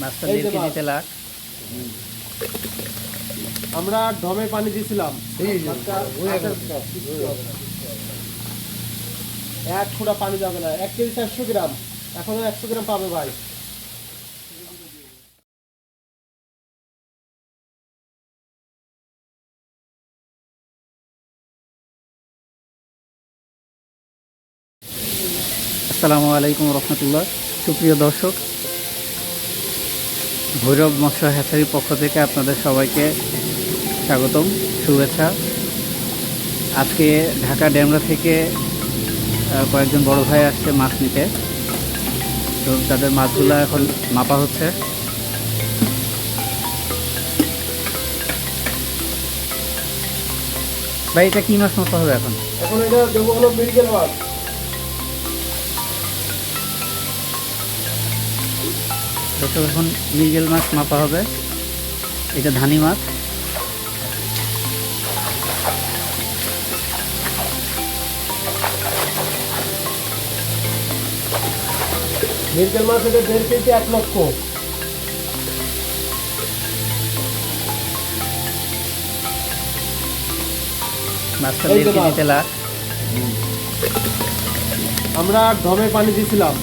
মাছটা এই দেড় যে কেজিতে লাখ আমরা ঢমে পানি দিয়েছিলাম এক ফোঁটা পানি যাবে না। এক কেজি চারশো গ্রাম। এখনও একশো গ্রাম পাবে ভাই। আসসালামু আলাইকুম রহমতুল্লাহ। সুপ্রিয় দর্শক ভৈরব মৎস্য হ্যাচারির পক্ষ থেকে আপনাদের সবাইকে স্বাগতম, শুভেচ্ছা। আজকে ঢাকা ড্যামরা থেকে কয়েকজন বড় ভাই আসছে মাছ নিতে। তো তাদের মাছগুলো এখন মাপা হচ্ছে। ভাই, এটা কি মাছ মাপা হবে এখন? এখন এটা হলো মেডিকেল মাছ। দর্শক এখন মৃগেল মাছ মাপা হবে। এটা ধানি মাছ। মেডিকেল মাছ এটা দেড় কেজি এক লক্ষ। মাছটা এই দেড় যে মাছ। কেজিতে লাখ আমরা ঢমে পানি দিয়েছিলাম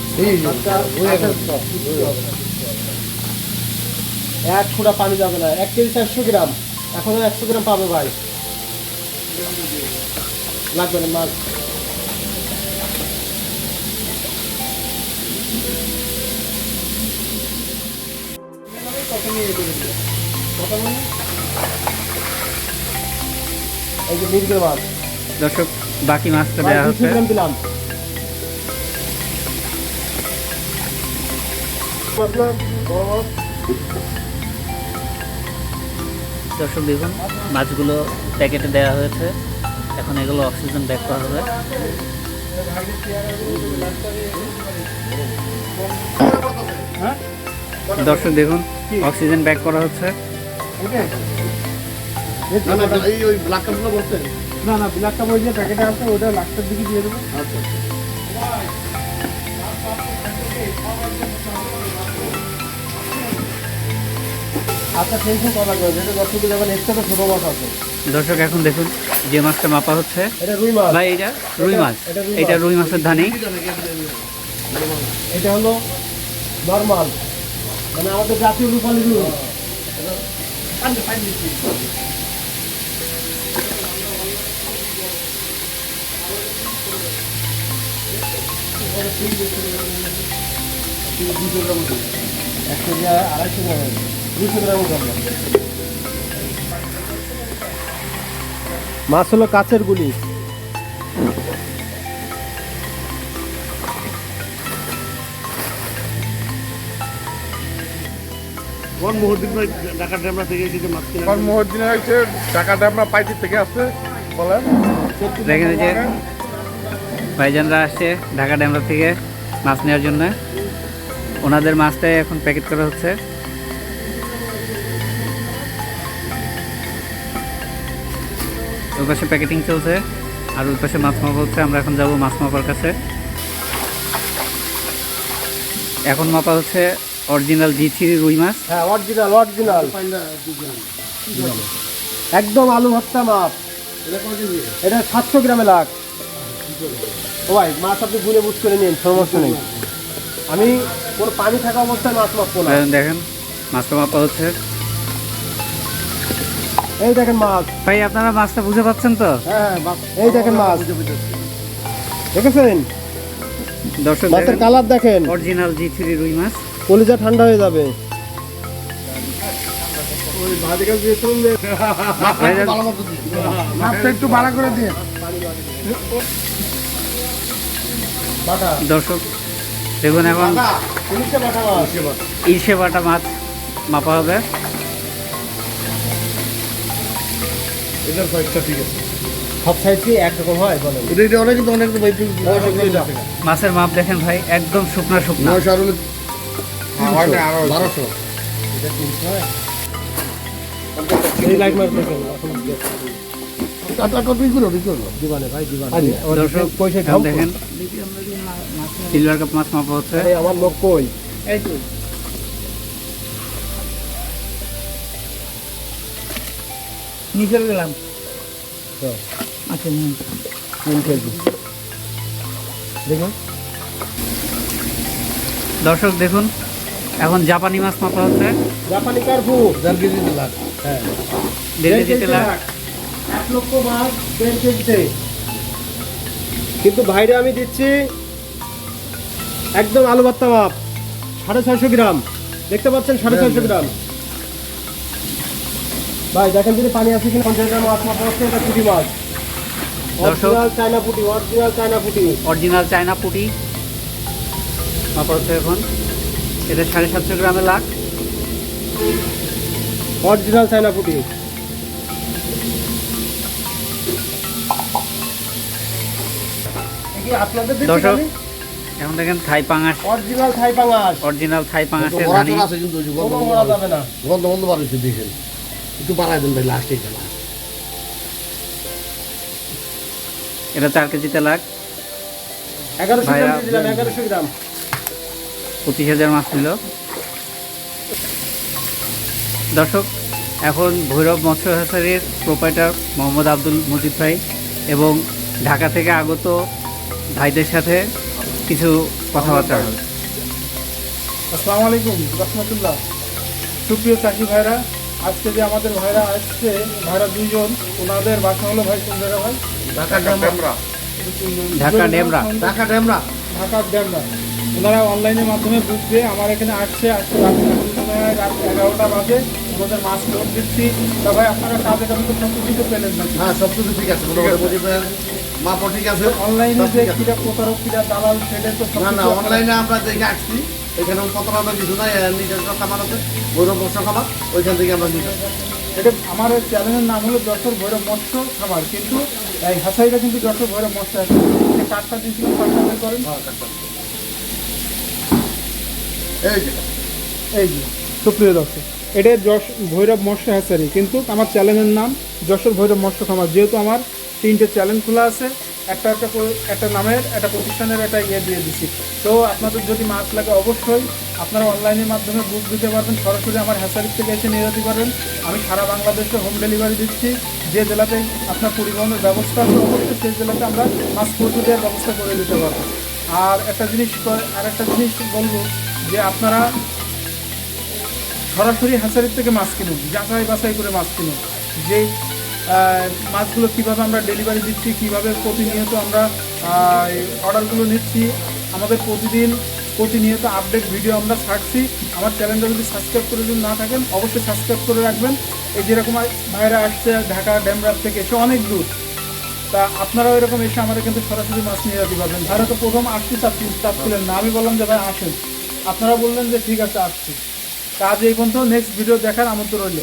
মাছটা এক ফোঁটা পানি যাবে না। এক কেজি চারশো গ্রাম। এখনও একশো গ্রাম পাবে ভাই। লাগবে না মাছ এই যে মিরগেল মাছ। দর্শক বাকি মাছটা দেওয়া হচ্ছে। দিলাম। বড় দর্শক দেখুন মাছগুলো প্যাকেটে দেওয়া হয়েছে। এখন এগুলো অক্সিজেন ব্যাক করা হবে। দর্শক দেখুন অক্সিজেন ব্যাক করা হচ্ছে। না না এই ওই ব্ল্যাক কাপগুলো বলতেন না না ব্ল্যাক কাপ যে প্যাকেটে আছে ওটা লাস্টের দিকে দিয়ে দেবো। আচ্ছা। আচ্ছা টেনশন করা ছোটো মাছ আছে। দর্শক এখন দেখুন যে মাছটা মাপা হচ্ছে। এটা রুই মাছ। ভাই এটা রুই মাছ। এটা রুই মাছের ধানি। এটা হলো নর্মাল। মানে আমাদের জাতীয় রূপালী রুই। এক কেজি আড়াইশো গ্রাম। মাছ হলো কাছের গুলি। কোন মুহূর্তে ঢাকা ড্যামরা থেকে এসে যে মাছ কিনা কর্মহর হয়েছে টাকাটা আমরা পাইছি থেকে আসছে বলেন। দেখেন যে ভাইজানরা আসছে ঢাকা ড্যামরা থেকে মাছ নেওয়ার জন্য। ওনাদের মাছটাই এখন প্যাকেট করা হচ্ছে। ওই পাশে প্যাকেটিং চলছে। আর ওই পাশে মাছ মাপা হচ্ছে আমরা এখন যাব মাছ মাপার কাছে। এখন মাপা হচ্ছে অরিজিনাল জি থ্রি রুই মাছ। হ্যাঁ অরিজিনাল অরিজিনাল। একদম আলু ভর্তা মাছ। এটা সাতশো গ্রামে লাখ। ও ভাই মাছ আপনি গুলে বুঝ করে নিন সমস্যা নেই। আমি কোনো পানি থাকা অবস্থায় মাছ মাপবো না। দেখেন, দেখেন মাছটা মাপা হচ্ছে। এই দেখেন মাছ। ভাই আপনারা মাছটা বুঝে পাচ্ছেন তো? হ্যাঁ এই দেখেন মাছ। দেখেছেন? দর্শক মাছের কালার দেখেন। অরিজিনাল জি থ্রি রুই মাছ। কলিজা ঠান্ডা হয়ে যাবে। একটু ভাড়া করে দিয়ে। দর্শক দেখুন এখন ইসে বাটা মাছ মাপা হবে। এটার সাইজটা ঠিক আছে। সব সাইজই একরকম হয় বলেন। এটা এটা অনেক কিন্তু অনেক মাছের মাপ দেখেন ভাই একদম শুকনা শুকনা। নয়শো আর এই লাইট মাছ দেখেন সিলভার কাপ মাছ মাপা হচ্ছে। আমার লোক কই? নিচে গেলাম। আচ্ছা নিন। তিন কেজি। দেখুন। দর্শক দেখুন এখন জাপানি মাছ মাপা হচ্ছে। জাপানি কার্পু। দেড় কেজি লাখ হ্যাঁ। দেড় কেজি এক লক্ষ মাছ দেড় কেজিতে। কিন্তু ভাইরে আমি দিচ্ছি একদম আলু ভর্তা মাপ। সাড়ে ছয়শো গ্রাম। দেখতে পাচ্ছেন সাড়ে ছয়শো গ্রাম। ভাই দেখেন যদি পানি আছে কিনা পঞ্চাশ গ্রাম মাছ মাপা হচ্ছে এটা পুঁটি মাছ। অরিজিনাল চায়না পুঁটি অরিজিনাল চায়না পুঁটি। অরিজিনাল চায়না পুটি। মাপা হচ্ছে এখন এটা সাড়ে সাতশো গ্রামে লাখ। অরিজিনাল চায়না পুঁটি। আপনাদের দর্শক এখন দেখেন থাই পাঙাশ। অরিজিনাল থাই পাঙাশ। অরিজিনাল থাই পাঙাশের গন্ধ গন্ধ বার দেখেন। একটু বাড়াই দেন ভাই লাস্টে খেলা এটা চার কেজিতে লাখ এগারোশো গ্রাম দিলাম এগারোশো গ্রাম। পঁচিশ হাজার মাছ ছিল দর্শক এখন ভৈরব মৎস্য হ্যাচারির প্রোপাইটার মোহাম্মদ আব্দুল মজিদ ভাই এবং ঢাকা থেকে আগত ভাইদের সাথে কিছু কথাবার্তা হবে। আসসালামু আলাইকুম রহমতুল্লাহ। সুপ্রিয় চাষি ভাইরা আজকে যে আমাদের ভাইরা আসছে ভাইরা দুইজন ওনাদের বাসা হলো ভাই কোন জায়গা ভাই? ঢাকা ডেমরা। ঢাকা ঢাকার ড্যামরা ওনারা অনলাইনের মাধ্যমে বুক দিয়ে আমার এখানে আসছে আজকে রাত এগারোটা বাজে। ওনাদের মাছ লোড দিচ্ছি। তা ভাই আপনারা কাজে কাজে তো সব কিছু পেলেন নাকি? হ্যাঁ সব কিছু ঠিক আছে মোটামুটি মাপও ঠিক আছে অনলাইনে যে ঠিক আছে। কিরা প্রতারক কিরা দালাল সেটা তো না না অনলাইনে আমরা দেখে আসছি। এখানে প্রতারণা কিছু নাই নিজের খামার আছে গৌরব বর্ষা খামার ওইখান থেকে আমরা নিতে এটা আমার চ্যানেলের নাম হলো যশোর ভৈরব মৎস্য খামার কিন্তু এই হাসাইটা কিন্তু যশোর ভৈরব মৎস্য আছে। কার্ডটা দিয়েছিলাম কার্ডটা বের করেন। এই যে এই যে সুপ্রিয় দর্শক এটা যশ ভৈরব মৎস্য হ্যাচারি কিন্তু আমার চ্যানেলের নাম যশোর ভৈরব মৎস্য খামার যেহেতু আমার তিনটে চ্যানেল খোলা আছে একটা একটা একটা নামের, একটা প্রতিষ্ঠানের একটা ইয়ে দিয়ে দিছি। তো আপনাদের যদি মাছ লাগে অবশ্যই আপনারা অনলাইনের মাধ্যমে বুক দিতে পারবেন। সরাসরি আমার হ্যাচারি থেকে এসে নিয়ে যেতে পারবেন আমি সারা বাংলাদেশে হোম ডেলিভারি দিচ্ছি। যে জেলাতে আপনার পরিবহনের ব্যবস্থা আছে অবশ্যই সেই জেলাতে আমরা মাছ পৌঁছে দেওয়ার ব্যবস্থা করে দিতে পারব। আর একটা জিনিস আর একটা জিনিস বলব যে আপনারা সরাসরি হ্যাচারির থেকে মাছ কিনুন। যাচাই বাছাই করে মাছ কিনুন। যে মাছগুলো কীভাবে আমরা ডেলিভারি দিচ্ছি, কীভাবে প্রতিনিয়ত আমরা অর্ডারগুলো নিচ্ছি, আমাদের প্রতিদিন প্রতিনিয়ত আপডেট ভিডিও আমরা ছাড়ছি। আমার চ্যানেলটা যদি সাবস্ক্রাইব করে যদি না থাকেন, অবশ্যই সাবস্ক্রাইব করে রাখবেন। এই যেরকম ভাইরা আসছে ঢাকা ড্যামরার থেকে এসে অনেক দূর। তা আপনারাও এরকম এসে আমাদের কিন্তু সরাসরি মাছ নিয়ে যেতে পারবেন। ভাইরা তো প্রথম আসতে চাচ্ছি চাচ্ছিলেন না, আমি বললাম যে ভাই আসেন। আপনারা বললেন যে ঠিক আছে, আসছি। কাজ এই পর্যন্ত নেক্সট ভিডিও দেখার আমন্ত্রণ রইল।